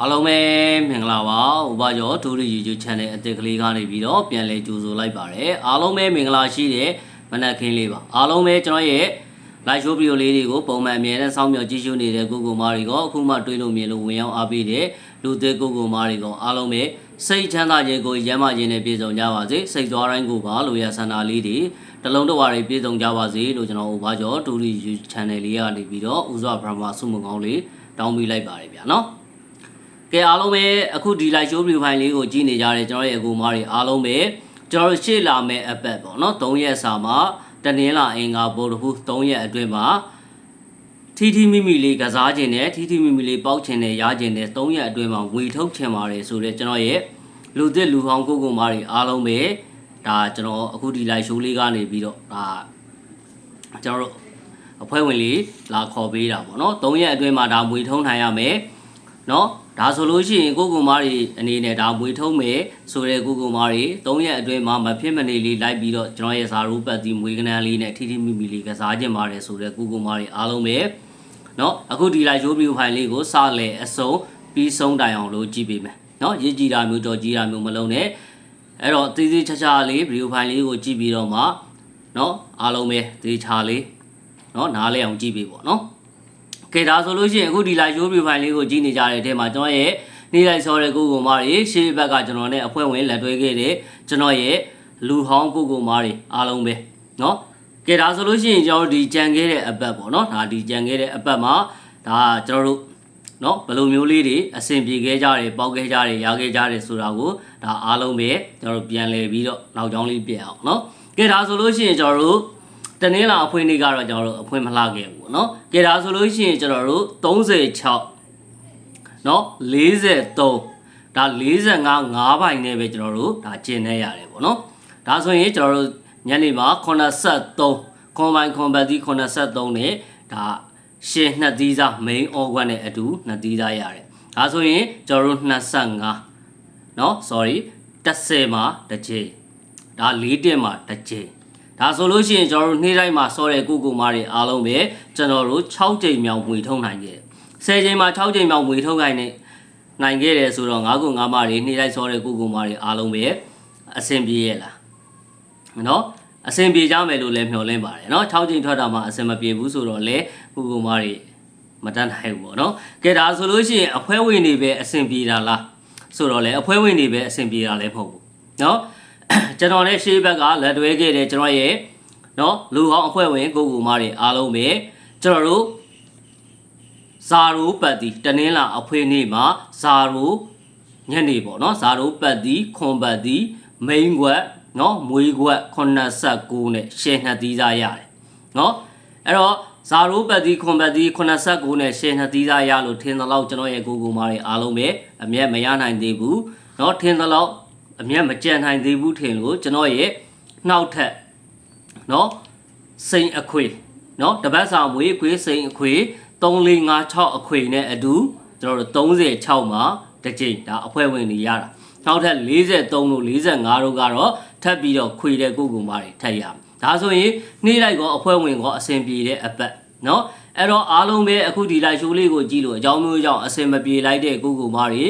အားလုံးပဲမင်္ဂလာပါဥပကျော်ဒူရီ YouTube channel အသစ်ကလေးကနေပြီးတော့ပြန်လည်ကြိုဆိုလိုက်ပါတယ်အားလုံးပဲမင်္ဂလာရှိတဲ့မနက်ခင်းလေးပါအားလုံးပဲကျွန်တော်ရဲ့ live show video လေးတွေကိုပုံမှန်အမြဲတမ်းစောင့်မျှော်ကြည့်ရှုနေတဲ့ကိုကိုမာတွေကအခုမှတွေးလို့မြင်လို့ဝင်ရောက်အားပေးတဲ့လူသေးကိုကိုမာတွေကအားလုံးပဲစိတ်ချမ်းသာခြင်းကိုရမ်းမာခြင်းနဲ့ပြည့်စုံကြပါစေစိတ်သွားတိုင်းကိုပါလို့ရဆန္ဒလေးတွေတလုံးတစ်ဝါတွေပြည့်စုံကြပါစေလို့ကျွန်တော်ဥပကျော်ဒူရီ YouTube channel လေးကနေပြီးတော့ဥစွာ Brahma စုမကောင်းလေးတောင်းပေးလိုက်ပါတယ်ဗျာနော် ကဲအားလုံးပဲအခုဒီ live show review file လေးကိုကြည့်နေကြတဲ့ကျွန်တော်ရဲ့အကူမားတွေအားလုံးပဲကျွန်တော်တို့ရှေ့လာမယ့်အပတ်ပေါ့နော်3ရက်စာမှာတနင်္လာအင်္ဂါဗုဒ္ဓဟူး3ရက်အတွင်းမှာထီထီမိမိလေးကစားခြင်းနဲ့ထီထီမိမိလေးပေါက်ခြင်းနဲ့ရားခြင်းနဲ့3ရက်အတွင်းမှာဝေထုတ်ခြင်းပါတယ်ဆိုတော့ကျွန်တော်ရဲ့လူသစ်လူဟောင်းကိုကိုမားတွေအားလုံးပဲဒါကျွန်တော်အခုဒီ live show လေးကနေပြီးတော့ဒါကျွန်တော်တို့အဖွဲ့ဝင်လေးလာခေါ်ပေးတာပေါ့နော်3ရက်အတွင်းမှာဒါဝေထုံးထိုင်ရမယ် နော်ဒါဆိုလို့ရှိရင်ကိုကိုမားတွေအနေနဲ့ဒါမွေထုံးမယ်ဆိုတဲ့ကိုကိုမားတွေ၃ရက်အတွင်းမှာမဖြစ်မနေလေးလိုက်ပြီးတော့ကျွန်တော်ရဲ့ဇာရူပတ်ဒီမွေကနန်းလေးနဲ့ထိထိမိမိလေးကစားခြင်းပါတယ်ဆိုတဲ့ကိုကိုမားတွေအားလုံးပဲနော်အခုဒီလိုက်ရိုးဗီဒီယိုဖိုင်လေးကိုစလဲအစုံပြီးဆုံးတိုင်အောင်လို့ကြည့်ပေးမယ်နော်ရည်ကြည်တာမျိုးကြော်ကြည်တာမျိုးမလုံးနဲ့အဲ့တော့သေးသေးချာချာလေးဗီဒီယိုဖိုင်လေးကိုကြည့်ပြီးတော့မှနော်အားလုံးပဲသေချာလေးနော်နားလဲအောင်ကြည့်ပေးပေါ့နော် ကဲဒါဆိုလို့ရှိရင်အခုဒီ live show review file လေးကိုကြည့်နေကြတဲ့အထက်မှာကျွန်တော်ရဲ့နေ့လိုက်ဆောတဲ့ကိုကိုမားတွေရှေ့ဘက်ကကျွန်တော်နဲ့အဖွဲ့ဝင်လက်တွဲခဲ့တဲ့ကျွန်တော်ရဲ့လူဟောင်းကိုကိုမားတွေအားလုံးပဲเนาะကဲဒါဆိုလို့ရှိရင်ကျွန်တော်တို့ဒီကြံခဲ့တဲ့အပတ်ပေါ့เนาะဒါဒီကြံခဲ့တဲ့အပတ်မှာဒါကျွန်တော်တို့เนาะဘယ်လိုမျိုးလေးတွေအဆင်ပြေခဲ့ကြတယ်ပေါက်ခဲ့ကြတယ်ရခဲ့ကြတယ်ဆိုတာကိုဒါအားလုံးပဲကျွန်တော်တို့ပြန်လည်ပြီးတော့နောက်ကြောင်းလေးပြန်အောင်เนาะကဲဒါဆိုလို့ရှိရင်ကျွန်တော်တို့ တနင်္လာအဖွင့်နေ့ကတော့ကျွန်တော်တို့အဖွင့်မလှခဲ့ဘူးပေါ့နော်။ကဲဒါဆိုလို့ရှိရင်ကျွန်တော်တို့36เนาะ43ဒါ45 5ပိုင်နဲ့ပဲကျွန်တော်တို့ဒါကျင်နေရတယ်ပေါ့နော်။ဒါဆိုရင်ကျွန်တော်တို့ညနေမှာ83ခွန်ပိုင်ခွန်ဘတ်ဒီ83နဲ့ဒါရှင်းနှစ်သီးစား main organ နဲ့အတူနှစ်သီးစားရတယ်။ဒါဆိုရင်ကျွန်တော်တို့25เนาะ sorry 30မှာတစ်ချိန်ဒါ4တက်မှာတစ်ချိန် ဒါဆိုလို့ရှိရင်ကျွန်တော်တို့နေ့တိုင်းမှာစောတဲ့ကုကုမားတွေအားလုံးပဲကျွန်တော်တို့6ကြိမ်မြောက်မွေထုံနိုင်ခဲ့တယ်။10ကြိမ်မှာ6ကြိမ်မြောက်မွေထုံနိုင်နေနိုင်ခဲ့တယ်ဆိုတော့9ခု9မားတွေနေ့တိုင်းစောတဲ့ကုကုမားတွေအားလုံးပဲအဆင်ပြေရဲ့လား။နော်အဆင်ပြေကြမယ်လို့လည်းမျှော်လင့်ပါတယ်နော်6ကြိမ်ထွက်တာမှအဆင်မပြေဘူးဆိုတော့လေကုကုမားတွေမတတ်နိုင်ဘူးပေါ့နော်။ကဲဒါဆိုလို့ရှိရင်အဖွဲဝင်တွေပဲအဆင်ပြေတာလားဆိုတော့လေအဖွဲဝင်တွေပဲအဆင်ပြေတာလည်းမဟုတ်ဘူး။နော် ကျွန်တော်နဲ့ရှေ့ဘက်ကလက်တွဲခဲ့တဲ့ကျွန်တော်ရဲ့နော်လူကောင်းအဖွဲ့ဝင်ကိုကူမားတွေအားလုံးပဲကျွန်တော်တို့ဇာရိုပတ်တီတနင်္လာအဖွေနေ့မှာဇာရိုညနေပေါ့နော်ဇာရိုပတ်တီခွန်ပတ်တီမိန်ကွက်နော်မွေးကွက်89နဲ့ရှယ်နှစ်သီးသားရတယ်နော်အဲ့တော့ဇာရိုပတ်တီခွန်ပတ်တီ89နဲ့ရှယ်နှစ်သီးသားရလို့ထင်သလောက်ကျွန်တော်ရဲ့ကိုကူမားတွေအားလုံးပဲအမြတ်မရနိုင်သေးဘူးနော်ထင်သလောက် အမျက်မကြံနိုင်သေးဘူးထင်လို့ကျွန်တော်ရဲ့နှောက်ထက်เนาะစိန်အခွေเนาะတပတ်စာမွေးခွေစိန်အခွေ3456အခွေနဲ့အတူကျွန်တော်တို့36မှာတစ်ကြိမ်ဒါအဖွဲ့ဝင်တွေရတာနောက်ထပ်43လို့45တို့ကတော့ထပ်ပြီးတော့ခွေတဲ့ကိုကူမာတွေထပ်ရမယ်ဒါဆိုရင်နေ့လိုက်ကောအဖွဲ့ဝင်ကောအဆင်ပြေတဲ့အပတ်เนาะအဲ့တော့အားလုံးပဲအခုဒီလိုက်ရှိုးလေးကိုကြည့်လို့အကြောင်းမျိုးကြောင့်အဆင်မပြေလိုက်တဲ့ကိုကူမာတွေ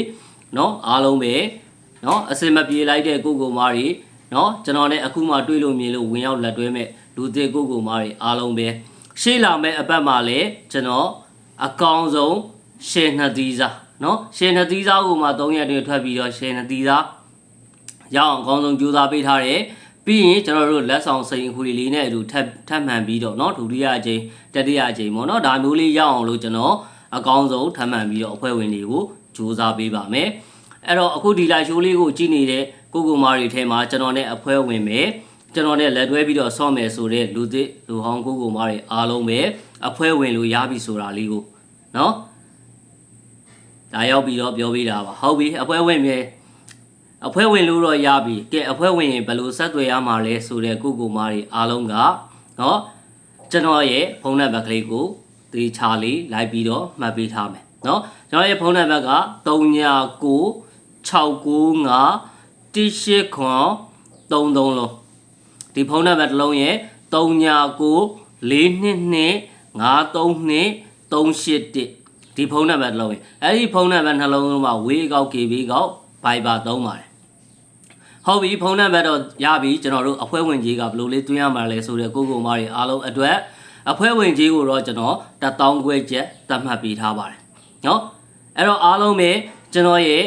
เนาะအားလုံးပဲ เนาะအစင်မပြေလိုက်တဲ့ကိုကိုမားတွေเนาะကျွန်တော်လည်းအခုမှတွေးလို့မြင်လို့ဝင်ရောက်လက်တွဲမဲ့လူသေးကိုကိုမားတွေအားလုံးပဲရှေ့လာမဲ့အပတ်မှာလည်းကျွန်တော်အကောင်ဆုံးရှယ်နှစ်သီးစားเนาะရှယ်နှစ်သီးစားကိုမှ3ရက်တွင်ထွက်ပြီးတော့ရှယ်နှစ်သီးစားရအောင်အကောင်းဆုံးကြိုးစားပေးထားတယ်ပြီးရင်ကျွန်တော်တို့လက်ဆောင်စိန်အခွေလေးနဲ့အတူထပ်ထပ်မှန်ပြီးတော့เนาะဒုတိယအကြိမ်တတိယအကြိမ်ပေါ့เนาะဒါမျိုးလေးရအောင်လို့ကျွန်တော်အကောင်းဆုံးထပ်မှန်ပြီးတော့အဖွဲ့ဝင်တွေကိုကြိုးစားပေးပါမယ် အဲ့တော့အခုဒီလာရှိုးလေးကိုကြည့်နေတဲ့ကိုကိုမာရီထဲမှာကျွန်တော်နဲ့အဖွဲဝင်မယ်ကျွန်တော်နဲ့လက်တွဲပြီးတော့ဆော့မယ်ဆိုတဲ့လူသစ်လူဟောင်းကိုကိုမာရီအားလုံးပဲအဖွဲဝင်လို့ရပြီဆိုတာလေးကိုနော်ဒါရောက်ပြီးတော့ပြောပေးတာပါဟုတ်ပြီအဖွဲဝင်မြေအဖွဲဝင်လို့တော့ရပြီကဲအဖွဲဝင်ရင်ဘယ်လိုဆက်သွယ်ရမှာလဲဆိုတဲ့ကိုကိုမာရီအားလုံးကနော်ကျွန်တော်ရဲ့ဖုန်းနံပါတ်ကလေးကိုသေချာလေးလိုက်ပြီးတော့မှတ်ပေးထားမယ်နော်ကျွန်တော်ရဲ့ဖုန်းနံပါတ်က39 695 18ခွန်33လုံးဒီဖုန်းနံပါတ်တစ်လုံးရဲ့39 422 532 381ဒီဖုန်းနံပါတ်တစ်လုံးရင်အဲ့ဒီဖုန်းနံပါတ်နှလုံးလုံးမှာဝေးကောက် KB ကောက် Viber သုံးပါတယ်ဟုတ်ပြီဖုန်းနံပါတ်တော့ရပြီကျွန်တော်တို့အဖွဲ့ဝင်ကြီးကဘယ်လိုလေးတွင်းရမှာလဲဆိုတဲ့ကိုကိုမားတွေအားလုံးအတွက်အဖွဲ့ဝင်ကြီးကိုတော့ကျွန်တော်1000ခွဲချက်သတ်မှတ်ပေးထားပါတယ်နော်အဲ့တော့အားလုံးပဲကျွန်တော်ရဲ့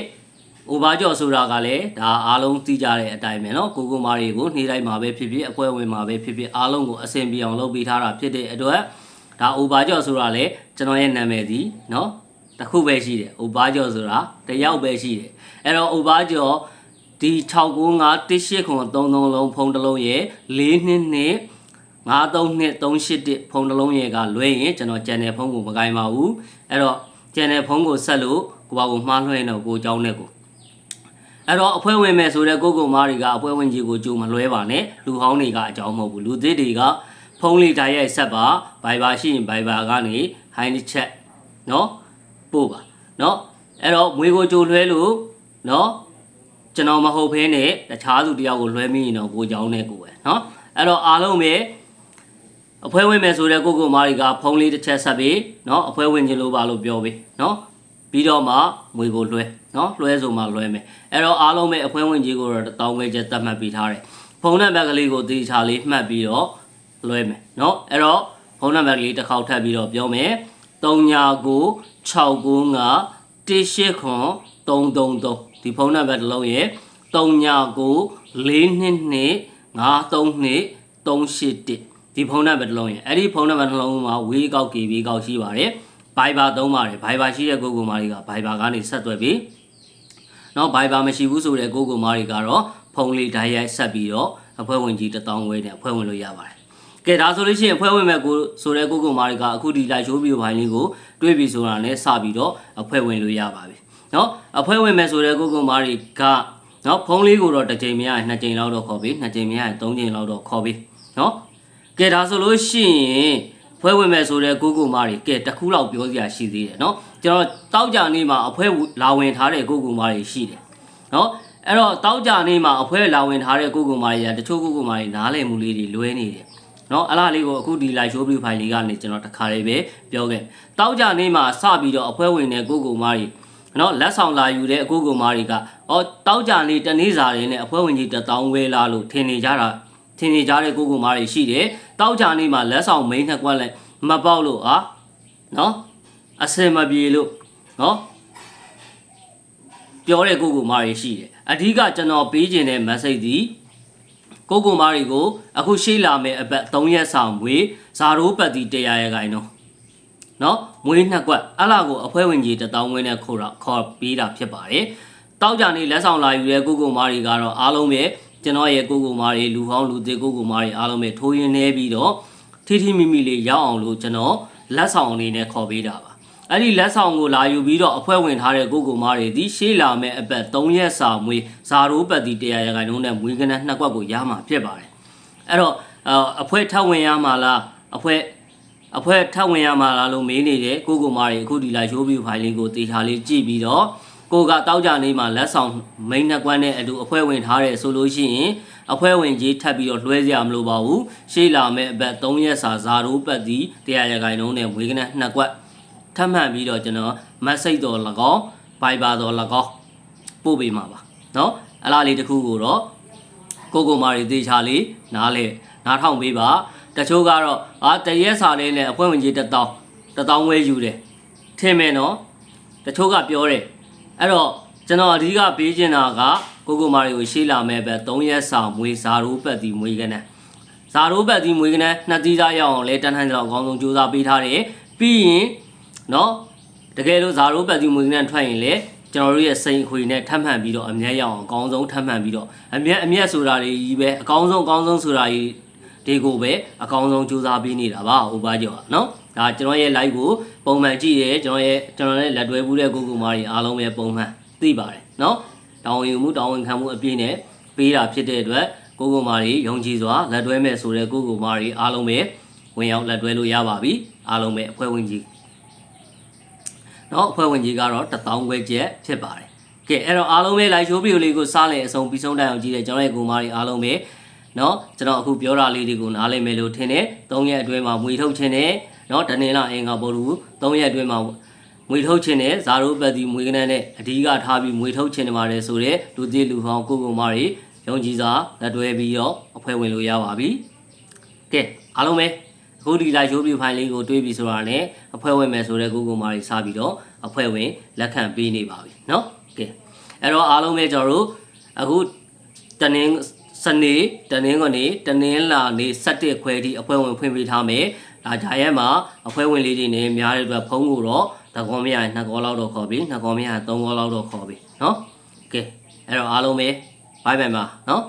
ဥပါကြော်ဆိုတာကလည်းဒါအားလုံးသိကြတဲ့အတိုင်းပဲเนาะကိုကိုမားတွေကိုနှေးလိုက်မှာပဲဖြစ်ဖြစ်အဖွဲ့ဝင်မှာပဲဖြစ်ဖြစ်အားလုံးကိုအဆင်ပြေအောင်လုပ်ပေးထားတာဖြစ်တဲ့အတွက်ဒါဥပါကြော်ဆိုတာလည်းကျွန်တော်ရဲ့နာမည်ဒီเนาะတစ်ခုပဲရှိတယ်ဥပါကြော်ဆိုတာတစ်ယောက်ပဲရှိတယ်အဲ့တော့ဥပါကြော်ဒီ695 18ခွန်33လုံးဖုန်းတစ်လုံးရဲ့4နှစ်နှစ်93နှစ်381ဖုန်းတစ်လုံးရဲ့ကလွဲရင်ကျွန်တော် channel ဖုန်းကိုမကိုင်းပါဘူးအဲ့တော့ channel ဖုန်းကိုဆက်လို့ကိုပါကိုမှားလွှဲနေတော့ကိုเจ้าနဲ့ကို အဲ့တော့အဖွဲ့ဝင်မယ်ဆိုတဲ့ကိုကိုမားတွေကအဖွဲ့ဝင်ကြီးကိုကြိုမလွဲပါနဲ့လူဟောင်းတွေကအကြောင်းမဟုတ်ဘူးလူသစ်တွေကဖုန်းလေးတိုင်းရိုက်ဆက်ပါ Viber ရှိရင် Viber ကနေ Hi chat เนาะပို့ပါเนาะအဲ့တော့မွေကိုကြိုလွှဲလို့เนาะကျွန်တော်မဟုတ်ဖဲနဲ့တခြားသူတယောက်ကိုလွှဲမိရင်တော့ကိုเจ้าနဲ့ကိုပဲเนาะအဲ့တော့အားလုံးပဲ အဖွဲဝင်မယ်ဆိုတဲ့ကိုကိုမာရီကဖုန်းလေးတစ်ချက်ဆက်ပြီးเนาะအဖွဲဝင်ခြင်းလို့ပါလို့ပြောပြီးเนาะ ပြီးတော့မှမွေကိုလွှဲနော်လွှဲဆိုမှလွှဲမယ်အဲ့တော့အားလုံးပဲအခွင့်ဝင်ကြီးကိုတော့တောင်းဝဲချက်သတ်မှတ်ပြီးထားတယ်ဖုန်းနံပါတ်ကလေးကိုတေချာလေးမှတ်ပြီးတော့လွှဲမယ်နော်အဲ့တော့ဖုန်းနံပါတ်ကလေးတစ်ခေါက်ထပ်ပြီးတော့ပြောမယ်399695183333ဒီဖုန်းနံပါတ်တစ်လုံးရဲ့399422532381ဒီဖုန်းနံပါတ်တစ်လုံးရဲ့အဲ့ဒီဖုန်းနံပါတ်တစ်လုံးမှာဝေးကောက်ကေဝေးကောက်ရှိပါတယ် Viber သုံးပါတယ် Viber ရှိတဲ့ကိုကိုမာတွေက Viber ကနေဆက်သွယ်ပြီးနောက် Viber မရှိဘူးဆိုတဲ့ကိုကိုမာတွေကတော့ဖုန်းလေးဓာတ်ရိုက်ဆက်ပြီးတော့အဖွဲ့ဝင်ကြီး1000ဝဲနဲ့အဖွဲ့ဝင်လို့ရပါတယ်ကဲဒါဆိုလို့ရှိရင်အဖွဲ့ဝင်မဲ့ကိုဆိုတဲ့ကိုကိုမာတွေကအခုဒီ live show ဗီဒီယိုဖိုင်လေးကိုတွေ့ပြီဆိုတာနဲ့စပြီးတော့အဖွဲ့ဝင်လို့ရပါပြီเนาะအဖွဲ့ဝင်မဲ့ဆိုတဲ့ကိုကိုမာတွေကเนาะဖုန်းလေးကိုတော့တစ်ချိန်မရရင်နှစ်ချိန်လောက်တော့ခေါ်ပြီးနှစ်ချိန်မရရင်သုံးချိန်လောက်တော့ခေါ်ပြီးเนาะ ကဲဒါဆိုလို့ရှိရင် ဖွဲဝင်မဲ့ဆိုတဲ့ကိုကိုမာတွေကဲတစ်ခုလောက်ပြောစရာရှိသေးတယ်เนาะကျွန်တော်တောက်ကြနေမှာအဖွဲလာဝင်ထားတဲ့ကိုကိုမာတွေရှိတယ်เนาะအဲ့တော့တောက်ကြနေမှာအဖွဲလာဝင်ထားတဲ့ကိုကိုမာတွေကတချို့ကိုကိုမာတွေနားလည်မှုလေးတွေလွဲနေတယ်เนาะအလားလေးကိုအခုဒီ live show view file လေးကနေကျွန်တော်တစ်ခါလေးပဲပြောခဲ့တောက်ကြနေမှာစပြီးတော့အဖွဲဝင်တဲ့ကိုကိုမာတွေနော်လက်ဆောင်လာယူတဲ့အကိုကိုမာတွေကအော်တောက်ကြနေတနေ့စာတွေနဲ့အဖွဲဝင်ကြီးတစ်တောင်းဝဲလာလို့ထင်နေကြတာ ထင်နေကြတဲ့ကိုကိုမာတွေရှိတယ်တောက်ကြနေမှာလက်ဆောင်မိန်းနှစ်ကွက်လိုက်မပေါက်လို့ဟာနော်အစင်မပြေလို့နော်ပြောတဲ့ကိုကိုမာတွေရှိတယ်အဓိကကျွန်တော်ပေးခြင်းတဲ့ message ဒီကိုကိုမာတွေကိုအခုရှိလာမယ့်အပတ်3ရက်ဆောင်မွေးဇာရိုးပတ်တီ100ရခိုင်နော်နော်မွေးနှစ်ကွက်အဲ့လာကိုအဖွဲဝင်ကြီးတစ်တောင်းဝင်းနဲ့ခေါ်တော့ခေါ်ပေးတာဖြစ်ပါတယ်တောက်ကြနေလက်ဆောင်လာယူတဲ့ကိုကိုမာတွေကတော့အားလုံးပဲ ကျွန်တော်ရဲ့ကိုကိုမာတွေလူဟောင်းလူသေးကိုကိုမာတွေအားလုံးပဲထိုးရင်းနေပြီးတော့ထိထိမိမိလေးရောက်အောင်လို့ကျွန်တော်လက်ဆောင်အနေနဲ့ခေါ်ပေးတာပါအဲ့ဒီလက်ဆောင်ကိုလာယူပြီးတော့အဖွဲဝင်ထားတဲ့ကိုကိုမာတွေဒီရှေးလာမဲ့အပတ်3ရက်စာမွေးဇာရိုးပတ်တီ100ရခိုင်နှုန်းနဲ့မွေးကနနှစ်ကွက်ကိုရမှာဖြစ်ပါတယ်အဲ့တော့အဖွဲထပ်ဝင်ရမှာလားအဖွဲအဖွဲထပ်ဝင်ရမှာလားလို့မေးနေတဲ့ကိုကိုမာတွေအခုဒီလာရိုးဗီဖိုင်လေးကိုတေချာလေးကြည့်ပြီးတော့ ကိုကတောက်ကြနေမှာလက်ဆောင်မိန်းနှစ်ကွန်းနဲ့အတူအဖွဲဝင်ထားတယ်ဆိုလို့ရှိရင်အဖွဲဝင်ကြီးထပ်ပြီးတော့လွှဲစရာမလိုပါဘူးရှေ့လာမဲ့အပတ်3ရက်စာဇာရိုးပတ်သည်တရားရခိုင်လုံးနဲ့ဝေကနနှစ်ကွက်ထပ်မှန်ပြီးတော့ကျွန်တော်မက်ဆေ့တော်၎င်းဘိုင်ဘာတော်၎င်းပို့ပေးမှာပါเนาะအလားလေးတစ်ခုကိုတော့ကိုကိုမာရီတေချာလေးနားလေနားထောင်ပေးပါတချို့ကတော့အာတရက်စာလေးနဲ့အဖွဲဝင်ကြီးတစ်တောင်းတစ်တောင်းဝဲယူတယ်ထင်မယ်နော်တချို့ကပြောတယ် အဲ့တော့ကျွန်တော်အဓိကပေးချင်တာကကိုကိုမာရီကိုရှေးလာမဲ့ပဲ3ရက်စာမွေးစာရိုးပတ်တီမွေးကနဇာရိုးပတ်တီမွေးကနနှစ်သီးသားရအောင်လဲတန်းထန်းကြတော့အကောင်းဆုံးကြိုးစားပေးထားတယ်ပြီးရင်နော်တကယ်လို့ဇာရိုးပတ်တီမွေးကနထွက်ရင်လေကျွန်တော်တို့ရဲ့စိန်ခွေနဲ့ထပ်မှန်ပြီးတော့အမျက်ရအောင်အကောင်းဆုံးထပ်မှန်ပြီးတော့အမျက်အမျက်ဆိုတာတွေကြီးပဲအကောင်းဆုံးအကောင်းဆုံးဆိုတာကြီးတွေကိုပဲအကောင်းဆုံးကြိုးစားပေးနေတာပါဟိုပါကြောနော် ဒါကျွန်တော်ရဲ့ live ကိုပုံမှန်ကြည့်တယ်ကျွန်တော်ရဲ့ကျွန်တော်ရဲ့လက်တွဲဘူးတဲ့ကိုကူမာတွေအားလုံးပဲပုံမှန်သိပါတယ်နော်တောင်းဝင်မှုတောင်းဝင်ခံမှုအပြည့်နဲ့ပေးတာဖြစ်တဲ့အတွက်ကိုကိုမာတွေယုံကြည်စွာလက်တွဲမဲ့ဆိုတဲ့ကိုကိုမာတွေအားလုံးပဲဝင်ရောက်လက်တွဲလို့ရပါပြီအားလုံးပဲအဖွဲ့ဝင်ကြီးနော်အဖွဲ့ဝင်ကြီးကတော့1000ခွဲကျက်ဖြစ်ပါတယ်ကဲအဲ့တော့အားလုံးပဲ live show video လေးကိုစားလည်အဆုံးပြီးဆုံးတိုင်အောင်ကြည့်တဲ့ကျွန်တော်ရဲ့ကိုမာတွေအားလုံးပဲနော်ကျွန်တော်အခုပြောတာလေးတွေကိုနားလည်မယ်လို့ထင်တယ်၃ရက်အတွင်းမှာမွေထုတ်ခြင်းနဲ့ နော်ဒနေလာအင်္ဂါဘောလူ၃ရက်အတွင်းမှာ မွေထုတ်ခြင်းနဲ့ဇာရိုးပတ်တီမွေကနန်းနဲ့အဓိကထားပြီးမွေထုတ်ခြင်းနေပါတယ်ဆိုတော့လူသေးလူဟောင်းကိုကိုမတွေယုံကြည်စွာလက်တွဲပြီးတော့အဖွဲ့ဝင်လို့ရပါပြီကဲအားလုံးပဲအခုဒီလိုက်ရှိုးပြဖိုင်လေးကိုတွေးပြီးဆိုတာနဲ့အဖွဲ့ဝင်မယ်ဆိုတဲ့ကိုကိုမတွေစပြီးတော့အဖွဲ့ဝင်လက်ခံပေးနေပါပြီเนาะကဲအဲ့တော့အားလုံးပဲကျွန်တော်တို့အခုတနင်္စနေတနင်္ဂနွေတနင်္လာနေ့17ခွဲထိအဖွဲ့ဝင်ဖွင့်ပေးထားမယ် ဒါဂျာရဲမှာအဖွဲဝင်လေးတွေနေများတဲ့အတွက်ဖုံးကိုတော့တကောမရနှစ်ကောလောက်တော့ခေါ်ပြီနှစ်ကောမရသုံးကောလောက်တော့ခေါ်ပြီနော်ကဲအဲ့တော့အားလုံးပဲဘိုင်ဘိုင်ပါနော်